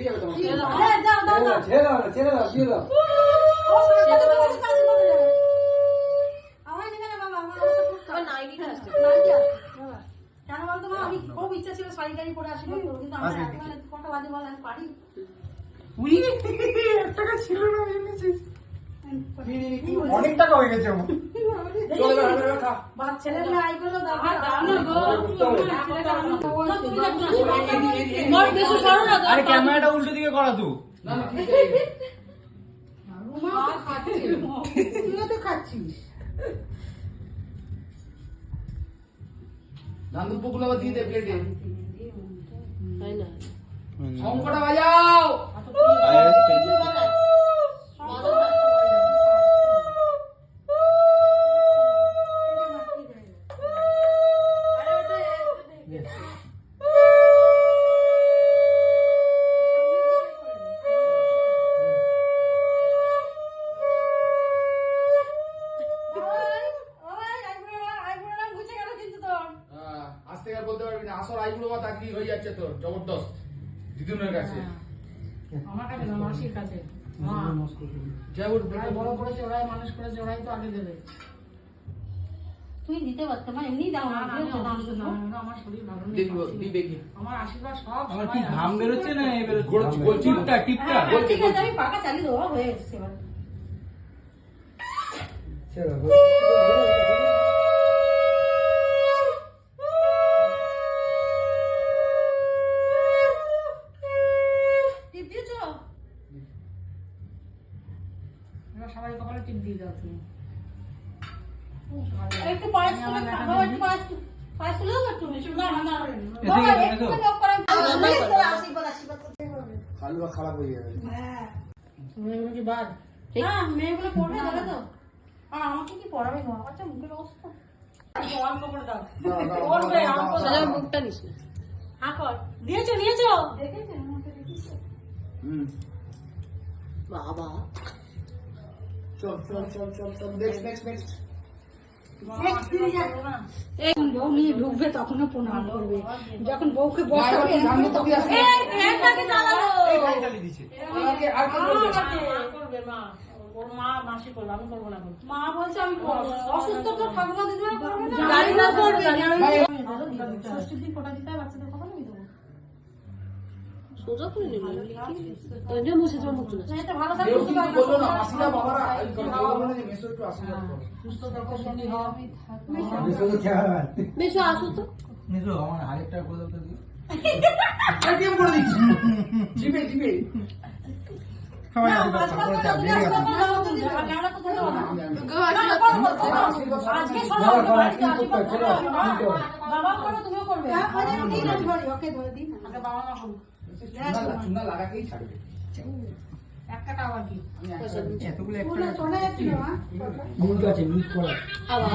দিয়ে দাও আমি খুব ইচ্ছা ছিল শাড়ি টাড়ি পরে করব, কিন্তু আমার আসবে। কটা বাজে বল, আমি পারি? অনেক টাকা হয়ে আর ক্যামেরাটা উল্টো দিকে করা তো। দুপুরগুলো আবার দিয়ে দে প্লেটে? শঙ্কটা বাজাও বলতে পারবি না। আসল আইগুলো বা তাকলি হয়ে যাচ্ছে তোর? জবরদস্ত। দিদুনের কাছে। আমার কাছে না মাসির কাছে। মা। যাই ওর ওরাই বড় করেছে ওরাই মানুষ করেছে ওরাই তো আগে দেবে। তুই দিতে পারতো না এমনি দাও আমার শরীর ভালো নেই দেখব দিবে কি আমার আশীর্বাদ সব আমার কি না। টিপটা টিপটা হ্যাঁ, হ্যাঁ, ঠিক আছে, আমি পাকা চালিয়ে দেবো, হয়ে এসেছে এবার। ছেড়ে টিপ দিয়ে দাও তুমি একটু পায়েস তুলে খা- একটু পায়েস পায়েস তুলে দাও একটু। না, না, না। বাবা, একটু লোক করে আশীর্বাদ, আশীর্বাদ করতে হবে। হালুয়া খারাপ হয়ে যাবে হ্যাঁ। তুমি কি বাদ হ্যাঁ, মেয়েগুলো পড়বে দেবে তো? আর আমাকে কি পড়াবে গো? আমার যা মুখের অবস্থা। করে মুখটা নিস না। হ্যাঁ, দিয়েছ, দিয়েছ? দেখেছ। বাবা চল চল চল চল নেক্সট নেক্সট নেক্সট ঢুকবে তখনও প্রণাম করবে। যখন বউকে বসাবে মা করবে মা ওর মা মাসি করবে আমি করব না এখন। মা বলছে আমি অসুস্থ তো ঠাকুমা না করবে। ষষ্ঠীর দিন দিতে না। মাসিরা বাবারা এই কথা বলল না যে মেসো একটু আশীর্বাদ সুস্থ থাকো সুখী হও শুধু খেয়াল আসো তো। নিজো আমার আরেকটা করে দাও। এটিএম করে দিচ্ছি। জিপে জিপে। আজকাল করো, করো, করো, করো। করো, করো, করো। চলো, করো। করো, তুমিও করবে। ওকে ধরে দিন। বাবা মা করব চুনা লাগাকেই ছাড়বে। একটা টাকা কি? একটা এতগুলো। মিট আছে মিট করা। আবার